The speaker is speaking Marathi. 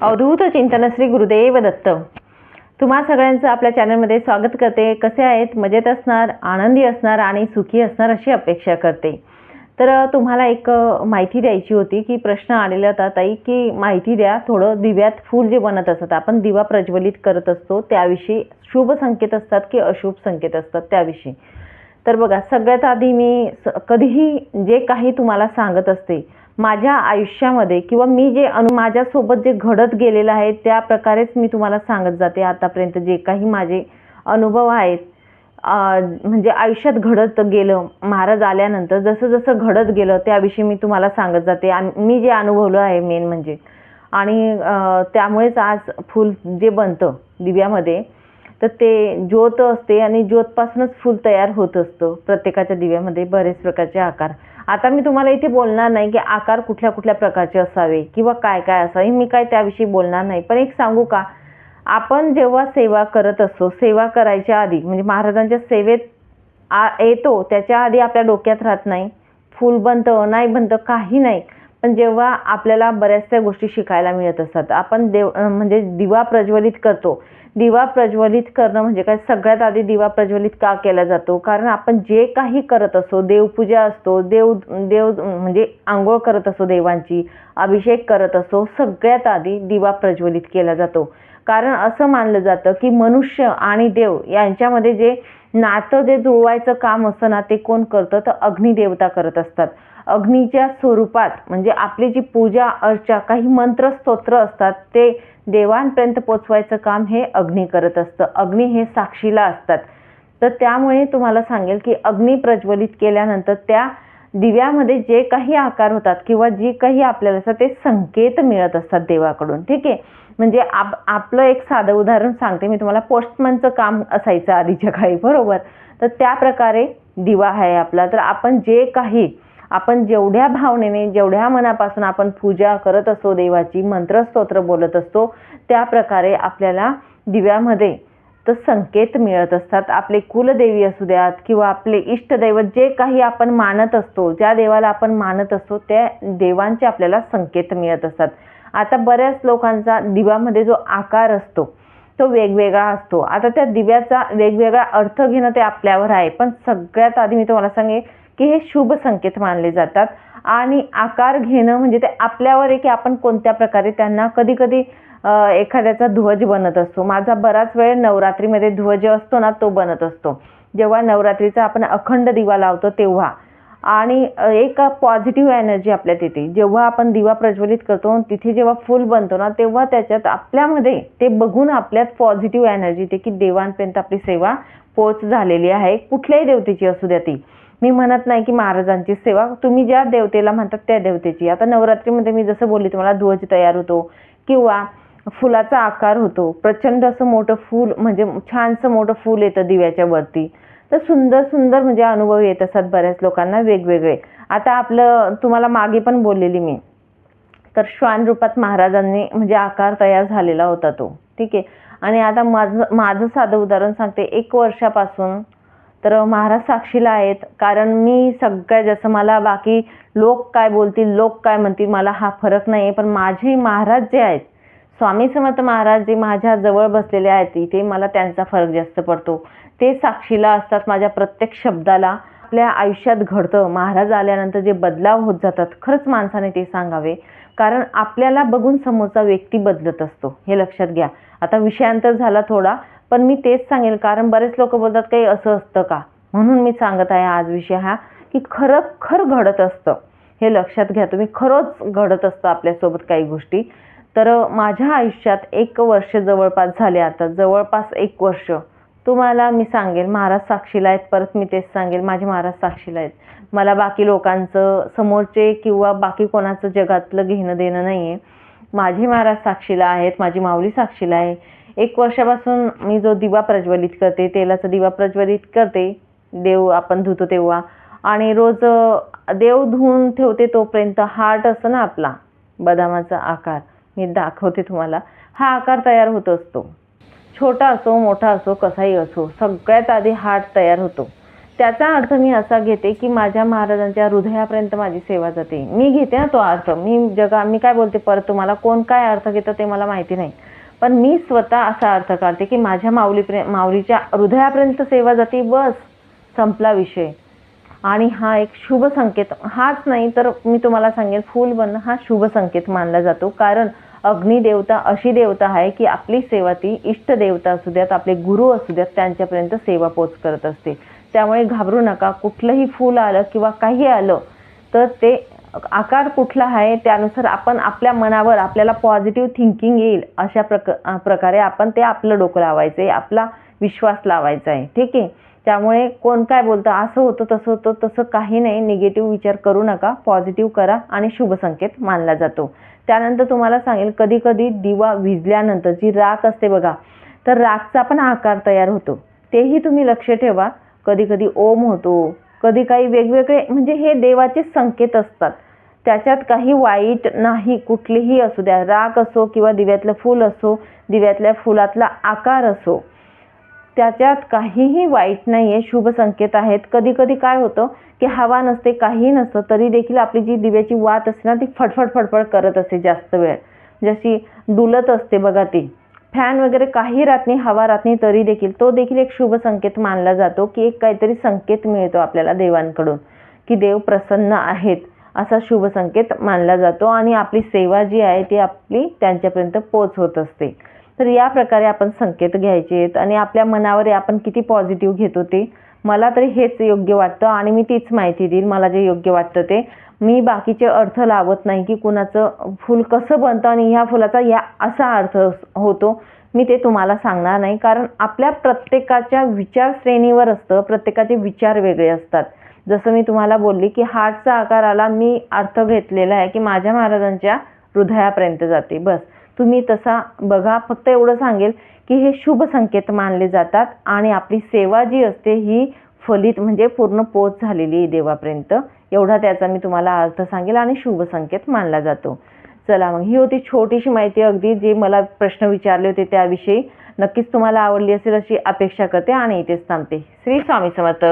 अवधूत चिंतन श्री गुरुदेव दत्त. तुम्हा सगळ्यांचं आपल्या चॅनलमध्ये स्वागत करते. कसे आहेत? मजेत असणार आनंदी असणार आणि सुखी असणार अशी अपेक्षा करते. तर तुम्हाला एक माहिती द्यायची होती की प्रश्न आलेला होता ताई की माहिती द्या थोडं दिव्यात फूल जे बनत असतात आपण दिवा प्रज्वलित करत असतो त्याविषयी शुभ संकेत असतात की अशुभ संकेत असतात त्याविषयी? तर बघा सगळ्यात आधी मी स- कधीही जे काही तुम्हाला सांगत असते माझ्या आयुष्यामध्ये किंवा मी जे अनु माझ्यासोबत जे घडत गेलेलं आहे त्या प्रकारेच मी तुम्हाला सांगत जाते आतापर्यंत जे काही माझे अनुभव आहेत. म्हणजे आयुष्यात घडत गेलं महाराज आल्यानंतर जसं जसं घडत गेलं त्याविषयी मी तुम्हाला सांगत जाते. आम- मी जे अनुभवलं आहे मेन म्हणजे. आणि त्यामुळेच आज फूल जे बनतं दिव्यामध्ये तर ते ज्योत असते आणि ज्योतपासूनच फूल तयार होत असतं प्रत्येकाच्या दिव्यामध्ये बरेच प्रकारचे आकार. आता मी तुम्हाला इथे बोलणार नाही की आकार कुठल्या कुठल्या प्रकारचे असावे किंवा काय काय असावे. मी काय त्याविषयी बोलणार नाही. पण एक सांगू का? आपण जेव्हा सेवा करत असतो सेवा करायच्या आधी म्हणजे महाराजांच्या सेवेत आ येतो त्याच्या आधी आपल्या डोक्यात राहत नाही. फूल बनतं नाही बनतं काही नाही. पण जेव्हा आपल्याला बऱ्याचशा गोष्टी शिकायला मिळत असतात आपण देव म्हणजे दिवा प्रज्वलित करतो. दिवा प्रज्वलित करणं म्हणजे काय? सगळ्यात आधी दिवा प्रज्वलित का केला जातो? कारण आपण जे काही करत असतो देवपूजा असतो देव देव म्हणजे आंघोळ करत असतो देवांची अभिषेक करत असतो सगळ्यात आधी दिवा प्रज्वलित केला जातो. कारण असं मानलं जातं की मनुष्य आणि देव यांच्यामध्ये जे नातं जे जुळवायचं काम असतं ना ते कोण करतं? तर अग्निदेवता करत असतात. अग्नीच्या स्वरूपात म्हणजे आपली जी पूजा अर्चा काही मंत्र स्तोत्र असतात ते देवांपर्यंत पोचवायचं काम हे अग्नी करत असतं. अग्नी हे साक्षीला असतात. तर त्यामुळे तुम्हाला सांगेल की अग्नी प्रज्वलित केल्यानंतर त्या दिव्यामध्ये जे काही आकार होतात किंवा जी काही आपल्याला असतात ते संकेत मिळत असतात देवाकडून. ठीक आहे? म्हणजे आप आपलं एक साधं उदाहरण सांगते. मी तुम्हाला पोस्टमनचं काम असायचं आधीच्या काळी बरोबर? तर त्या प्रकारे दिवा आहे आपला. तर आपण जे काही आपण जेवढ्या भावनेने जेवढ्या मनापासून आपण पूजा करत असतो देवाची मंत्रस्तोत्र बोलत असतो त्या प्रकारे आपल्याला दिव्यामध्ये तर संकेत मिळत असतात. आपले कुलदेवी असू द्यात किंवा आपले इष्टदैवत जे काही आपण मानत असतो ज्या देवाला आपण मानत असतो त्या देवांचे आपल्याला संकेत मिळत असतात. आता बऱ्याच लोकांचा दिव्यामध्ये जो आकार असतो तो वेगवेगळा असतो. आता त्या दिव्याचा वेगवेगळा अर्थ घेणं ते आपल्यावर आहे. पण सगळ्यात आधी मी तुम्हाला सांगेन की हे शुभ संकेत मानले जातात. आणि आकार घेणं म्हणजे ते आपल्यावर आहे की आपण कोणत्या प्रकारे त्यांना कधी कधी एखाद्याचा ध्वज बनत असतो. माझा बराच वेळ नवरात्रीमध्ये ध्वज असतो ना तो बनत असतो. जेव्हा नवरात्रीचा आपण अखंड दिवा लावतो तेव्हा. आणि एक पॉझिटिव्ह एनर्जी आपल्यात येते. जेव्हा आपण दिवा प्रज्वलित करतो तिथे जेव्हा फुल बनतो ना तेव्हा त्याच्यात आपल्यामध्ये ते बघून आपल्यात पॉझिटिव्ह एनर्जी येते की देवांपर्यंत आपली सेवा पोच झालेली आहे. कुठल्याही देवतेची असू द्या ती. मी म्हणत नाही की महाराजांची सेवा तुम्ही ज्या देवतेला म्हणतात त्या देवतेची. आता नवरात्रीमध्ये मी जसं बोलली तुम्हाला ध्वज तयार होतो किंवा फुलाचा आकार होतो. प्रचंड असं मोठं फूल म्हणजे छानसं मोठं फूल येतं दिव्याच्या वरती. तर सुंदर सुंदर म्हणजे अनुभव येत असतात बऱ्याच लोकांना वेगवेगळे. आता आपलं तुम्हाला मागे पण बोललेली मी. तर श्वान रूपात महाराजांनी म्हणजे आकार तयार झालेला होता तो. ठीक आहे. आणि आता माझं माझं साधं उदाहरण सांगते. एक वर्षापासून तर महाराज साक्षीला आहेत. कारण मी सगळं जसं मला बाकी लोक काय बोलतील लोक काय म्हणतील मला हा फरक नाही आहे पण माझे महाराज जे आहेत स्वामी समर्थ महाराज जे माझ्या जवळ बसलेले आहेत इथे मला त्यांचा फरक जास्त पडतो. ते साक्षीला असतात माझ्या प्रत्येक शब्दाला. आपल्या आयुष्यात घडतं. महाराज आल्यानंतर जे बदलाव होत जातात खरंच माणसाने ते सांगावे. कारण आपल्याला बघून समोरचा व्यक्ती बदलत असतो. हे लक्षात घ्या. आता विषयांतर झाला थोडा. पण मी तेच सांगेल कारण बरेच लोक बोलतात काही असं असतं का? म्हणून मी सांगत आहे आज विषय हा की खरं खर घडत असतं. हे लक्षात घ्या तुम्ही खरंच घडत असतं आपल्यासोबत काही गोष्टी. तर माझ्या आयुष्यात एक वर्ष जवळपास झाले आता जवळपास एक वर्ष. तुम्हाला मी सांगेल महाराज साक्षीला आहेत परत मी तेच सांगेल माझे महाराज साक्षीला आहेत. मला बाकी लोकांचं समोरचे किंवा बाकी कोणाचं जगातलं घेणं देणं नाही आहे माझे महाराज साक्षीला आहेत माझी माऊली साक्षीला आहे एक वर्षापासून मी जो दिवा प्रज्वलित करते तेलाचा दिवा प्रज्वलित करते देव आपण धुतो तेव्हा. आणि रोज देव धुवून ठेवते तोपर्यंत हार्ट असतो ना आपला बदामाचा आकार. मी दाखवते तुम्हाला. हा आकार तयार होत असतो. छोटा असो मोठा असो कसाही असो सगळ्यात आधी हार्ट तयार होतो. त्याचा अर्थ मी असा घेते की माझ्या महाराजांच्या हृदयापर्यंत माझी सेवा जाते. मी घेते ना तो अर्थ. मी जगा मी काय बोलते परत तुम्हाला कोण काय अर्थ घेतं ते मला माहिती नाही. पण मी स्वतः असा अर्थ काढते की माझ्या माऊलीप्रे माऊलीच्या हृदयापर्यंत सेवा जाते बस संपला विषय. आणि हा एक शुभ संकेत हाच नाही तर मी तुम्हाला सांगेन फूल बनणं हा शुभ संकेत मानला जातो. कारण अग्निदेवता अशी देवता आहे की आपली सेवा ती इष्टदेवता असू द्यात आपले गुरु असू द्यात त्यांच्यापर्यंत सेवा पोच करत असते. त्यामुळे घाबरू नका कुठलंही फूल आलं किंवा काही आलं तर ते आकार कुठला आहे त्यानुसार आपण आपल्या मनावर आपल्याला पॉझिटिव्ह थिंकिंग येईल अशा प्रक प्रकारे आपण ते आपलं डोकं लावायचं आहे आपला विश्वास लावायचा आहे ठीक आहे? त्यामुळे कोण काय बोलतं असं होतं तसं होतं तसं काही नाही. निगेटिव्ह विचार करू नका. पॉझिटिव्ह करा आणि शुभसंकेत मानला जातो. त्यानंतर तुम्हाला सांगेल कधी कधी दिवा विजल्यानंतर जी राख असते बघा. तर राखचा पण आकार तयार होतो. तेही तुम्ही लक्ष ठेवा. कधी कधी ओम होतो. कधी काही वेगवेगळे म्हणजे हे देवाचे संकेत असतात. त्याच्यात काही वाईट नाही कुठलीही असू द्या. राग असो किंवा दिव्यातलं फूल असो दिव्यातल्या फुलातला आकार असो त्याच्यात काहीही वाईट नाही आहे शुभ संकेत आहेत. कधी कधी काय होतं की हवा नसते काही नसतं तरी देखील आपली जी दिव्याची वात असते ना ती फडफड फडफड करत असते जास्त वेळ. जशी डुलत असते बघा ती. फॅन वगैरे काही राहत नाही हवा राहत नाही तरी देखील. तो देखील एक शुभ संकेत मानला जातो की एक काहीतरी संकेत मिळतो आपल्याला देवांकडून की देव प्रसन्न आहेत असा शुभ संकेत मानला जातो. आणि आपली सेवा जी आहे ती आपली त्यांच्यापर्यंत पोच होत असते. तर या प्रकारे आपण संकेत घ्यायचे आहेत. आणि आपल्या मनावर आपण किती पॉझिटिव्ह घेतो ते मला तरी हेच योग्य वाटतं. आणि मी तीच माहिती देईल मला जे योग्य वाटतं ते. मी बाकीचे अर्थ लावत नाही की कुणाचं फूल कसं बनतं आणि ह्या फुलाचा या असा अर्थ होतो मी ते तुम्हाला सांगणार नाही. कारण आपल्या प्रत्येकाच्या विचारश्रेणीवर असतं प्रत्येकाचे विचार वेगळे असतात. जसं मी तुम्हाला बोलली की हार्टचा आकाराला मी अर्थ घेतलेला आहे की माझ्या महाराजांच्या हृदयापर्यंत जाते. बस. तुम्ही तसा बघा. फक्त एवढं सांगेल की हे शुभ संकेत मानले जातात आणि आपली सेवा जी असते ही फलित म्हणजे पूर्ण पोच झालेली आहे देवापर्यंत. एवढा त्याचा मी तुम्हाला अर्थ सांगेल आणि शुभ संकेत मानला जातो. चला मग ही होती छोटीशी माहिती अगदी जे मला प्रश्न विचारले होते त्याविषयी. नक्कीच तुम्हाला आवडली असेल अशी अपेक्षा करते आणि इथेच थांबते. श्री स्वामी समर्थ.